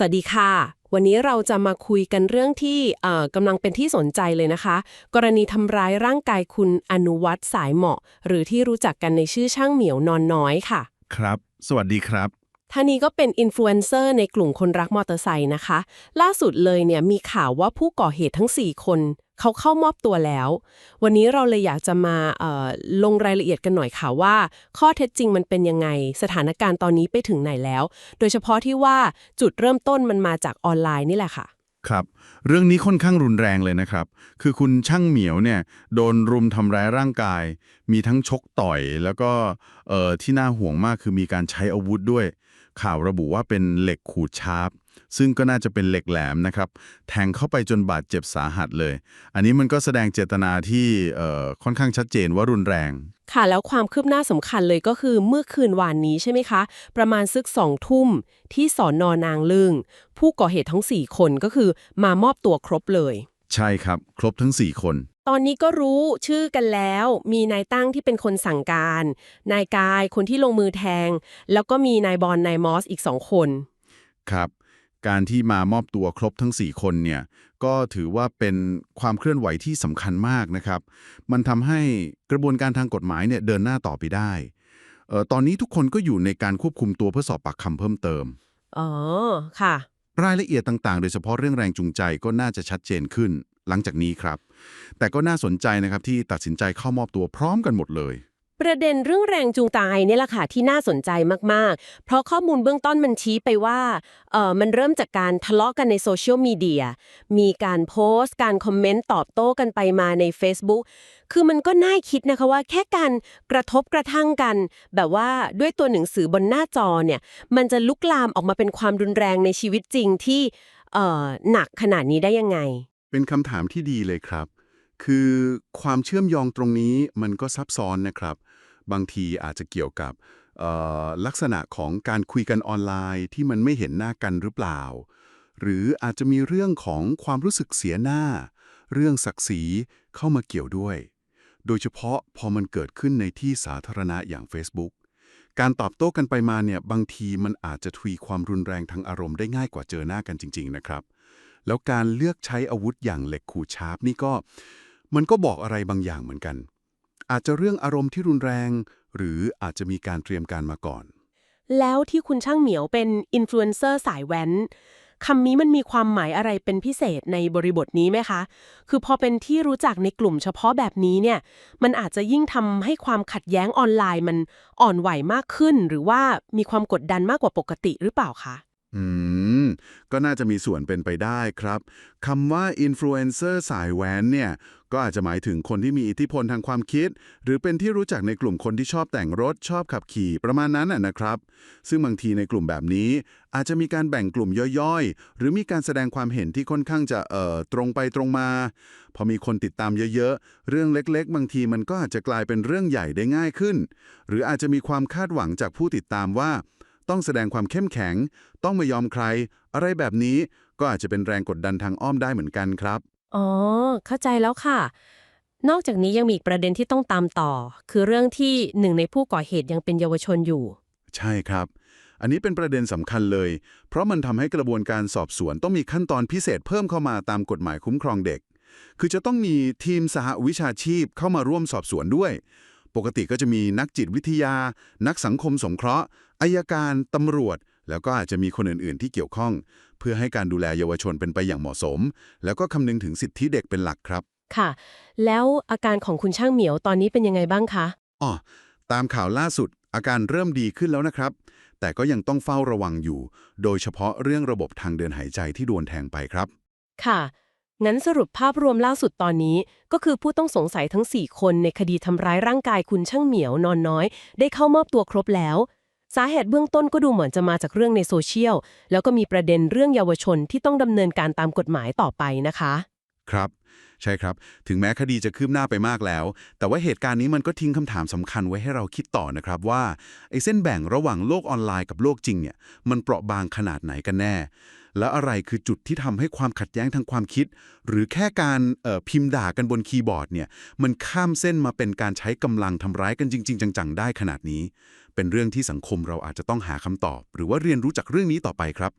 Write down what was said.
สวัสดีค่ะ วันนี้เราจะมาคุยกันเรื่องที่เอ่อกำลังเป็นที่สนใจเลยนะคะ กรณีทำร้ายร่างกายคุณอนุวัตสายเหมาะ หรือที่รู้จักกันในชื่อช่างเหมียวนอนน้อยค่ะ ครับ สวัสดีครับท่านนี้ก็เป็นอินฟลูเอนเซอร์ในกลุ่มคนรักมอเตอร์ไซค์นะคะ ล่าสุดเลยเนี่ยมีข่าวว่าผู้ก่อเหตุทั้ง 4 คน เขาเข้ามอบตัวแล้ว วันนี้เราเลยอยากจะมาลงรายละเอียดกันหน่อยค่ะว่า ข้อเท็จจริงมันเป็นยังไง สถานการณ์ตอนนี้ไปถึงไหนแล้ว โดยเฉพาะที่ว่าจุดเริ่มต้นมันมาจากออนไลน์นี่แหละค่ะ ครับ เรื่องนี้ค่อนข้างรุนแรงเลยนะครับ คือคุณช่างเหมียวเนี่ยโดนรุมทำร้ายร่างกาย มีทั้งชกต่อยแล้วก็ที่น่าห่วงมากคือมีการใช้อาวุธด้วย ข่าวระบุว่าเป็นเหล็กขูดชาร์ป ซึ่งก็น่าจะเป็นเหล็กแหลมนะครับ แทงเข้าไปจนบาดเจ็บสาหัสเลย อันนี้มันก็แสดงเจตนาที่เอ่อค่อนข้างชัดเจนว่ารุนแรง ค่ะ แล้วความคืบหน้าสำคัญเลยก็คือเมื่อคืนวานนี้ใช่ไหมคะ ประมาณซึกสองทุ่มที่สอนนอนางลึงผู้ก่อเหตุทั้ง 4 คนก็คือมามอบตัวครบเลย ใช่ครับ ครบทั้ง 4 คนตอนนี้ก็รู้ชื่อกันแล้ว มีนายตั้งที่เป็นคนสั่งการ นายกายคนที่ลงมือแทง แล้วก็มีนายบอลนายมอสอีกสองคน ครับ การที่มามอบตัวครบทั้ง 4 คนเนี่ยก็ถือว่าเป็นความเคลื่อนไหวที่สำคัญมากนะครับ มันทำให้กระบวนการทางกฎหมายเนี่ยเดินหน้าต่อไปได้เอ่อตอนนี้ทุกคนก็อยู่ในการควบคุมตัวเพื่อสอบปากคำเพิ่มเติมอ๋อค่ะ รายละเอียดต่างๆ โดยเฉพาะเรื่องแรงจูงใจก็น่าจะชัดเจนขึ้นหลังจากนี้ครับ แต่ก็น่าสนใจนะครับที่ตัดสินใจเข้ามอบตัวพร้อมกันหมดเลย ประเด็นเรื่องแรงจูงใจเนี่ยแหละค่ะที่น่าสนใจมากๆ เพราะข้อมูลเบื้องต้นมันชี้ไปว่าเออมันเริ่มจากการทะเลาะกันในโซเชียลมีเดีย มีการโพสต์ การคอมเมนต์ตอบโต้กันไปมาใน Facebook คือมันก็น่าคิดนะคะว่าแค่การกระทบกระทั่งกัน แบบว่าด้วยตัวหนังสือบนหน้าจอเนี่ยมันจะลุกลามออกมาเป็นความรุนแรงในชีวิตจริงที่เอ่อหนักขนาดนี้ได้ยังไง เป็นคำถามที่ดีเลยครับ คือความเชื่อมโยงตรงนี้มันก็ซับซ้อนนะครับ บางทีอาจจะเกี่ยวกับลักษณะของการคุยกันออนไลน์ที่มันไม่เห็นหน้ากันหรือเปล่า หรืออาจจะมีเรื่องของความรู้สึกเสียหน้า เรื่องศักดิ์ศรีเข้ามาเกี่ยวด้วย โดยเฉพาะพอมันเกิดขึ้นในที่สาธารณะอย่าง Facebook การตอบโต้กันไปมาเนี่ยบางทีมันอาจจะทวีความรุนแรงทางอารมณ์ได้ง่ายกว่าเจอหน้ากันจริง ๆ นะครับ แล้วการเลือกใช้อาวุธอย่างเหล็กขูดชาร์ปนี่ก็ มันก็บอกอะไรบางอย่างเหมือนกัน อาจจะเรื่องอารมณ์ที่รุนแรง หรืออาจจะมีการเตรียมการมาก่อน แล้วที่คุณช่างเหมียวเป็นอินฟลูเอนเซอร์สายแว้นคำนี้มันมีความหมายอะไรเป็นพิเศษในบริบทนี้ไหมคะ คือพอเป็นที่รู้จักในกลุ่มเฉพาะแบบนี้เนี่ย มันอาจจะยิ่งทำให้ความขัดแย้งออนไลน์มันอ่อนไหวมากขึ้น หรือว่ามีความกดดันมากกว่าปกติหรือเปล่าคะ อืม ก็น่าจะมีส่วนเป็นไปได้ครับคำว่าอินฟลูเอนเซอร์สายแวนเนี่ย ก็อาจจะหมายถึงคนที่มีอิทธิพลทางความคิด หรือเป็นที่รู้จักในกลุ่มคนที่ชอบแต่งรถชอบขับขี่ประมาณนั้นน่ะนะครับ ซึ่งบางทีในกลุ่มแบบนี้ อาจจะมีการแบ่งกลุ่มย่อยๆ หรือมีการแสดงความเห็นที่ค่อนข้างจะเอ่อตรงไปตรงมา พอมีคนติดตามเยอะๆ เรื่องเล็กๆ บางทีมันก็อาจจะกลายเป็นเรื่องใหญ่ได้ง่ายขึ้น หรืออาจจะมีความคาดหวังจากผู้ติดตามว่า ต้องแสดงความเข้มแข็ง ต้องไม่ยอมใคร อะไรแบบนี้ก็อาจจะเป็นแรงกดดันทางอ้อมได้เหมือนกันครับ อ๋อ เข้าใจแล้วค่ะ นอกจากนี้ยังมีอีกประเด็นที่ต้องตามต่อ คือเรื่องที่หนึ่งในผู้ก่อเหตุยังเป็นเยาวชนอยู่ ใช่ครับ อันนี้เป็นประเด็นสำคัญเลย เพราะมันทำให้กระบวนการสอบสวนต้องมีขั้นตอนพิเศษเพิ่มเข้ามาตามกฎหมายคุ้มครองเด็ก คือจะต้องมีทีมสหวิชาชีพเข้ามาร่วมสอบสวนด้วย ปกติก็จะมีนักจิตวิทยา นักสังคมสงเคราะห์ อายการตำรวจ แล้วก็อาจจะมีคนอื่น ๆ ที่เกี่ยวข้อง เพื่อให้การดูแลเยาวชนเป็นไปอย่างเหมาะสม แล้วก็คำนึงถึงสิทธิเด็กเป็นหลักครับ ค่ะ แล้วอาการของคุณช่างเหมียวตอนนี้เป็นยังไงบ้างคะอ๋อตามข่าวล่าสุด อาการเริ่มดีขึ้นแล้วนะครับ แต่ก็ยังต้องเฝ้าระวังอยู่ โดยเฉพาะเรื่องระบบทางเดินหายใจที่โดนแทงไปครับ ค่ะงั้นสรุปภาพรวมล่าสุดตอนนี้ ก็คือผู้ต้องสงสัยทั้ง 4 คนในคดีทำร้ายร่างกายคุณช่างเหมียวนอนน้อย ได้เข้ามอบตัวครบแล้ว สาเหตุเบื้องต้นก็ดูเหมือนจะมาจากเรื่องในโซเชียล แล้วก็มีประเด็นเรื่องเยาวชนที่ต้องดำเนินการตามกฎหมายต่อไปนะคะ ครับ ใช่ครับ ถึงแม้คดีจะคืบหน้าไปมากแล้ว แต่ว่าเหตุการณ์นี้มันก็ทิ้งคำถามสำคัญไว้ให้เราคิดต่อนะครับว่าไอ้เส้นแบ่งระหว่างโลกออนไลน์กับโลกจริงเนี่ย มันเปราะบางขนาดไหนกันแน่ แล้วอะไรคือจุดที่ทำให้ความขัดแย้งทางความคิด หรือแค่การพิมพ์ด่ากันบนคีย์บอร์ดเนี่ย มันข้ามเส้นมาเป็นการใช้กำลังทำร้ายกันจริง ๆ จังๆ ได้ขนาดนี้ เป็นเรื่องที่สังคมเราอาจจะต้องหาคำตอบ หรือว่าเรียนรู้จากเรื่องนี้ต่อไปครับ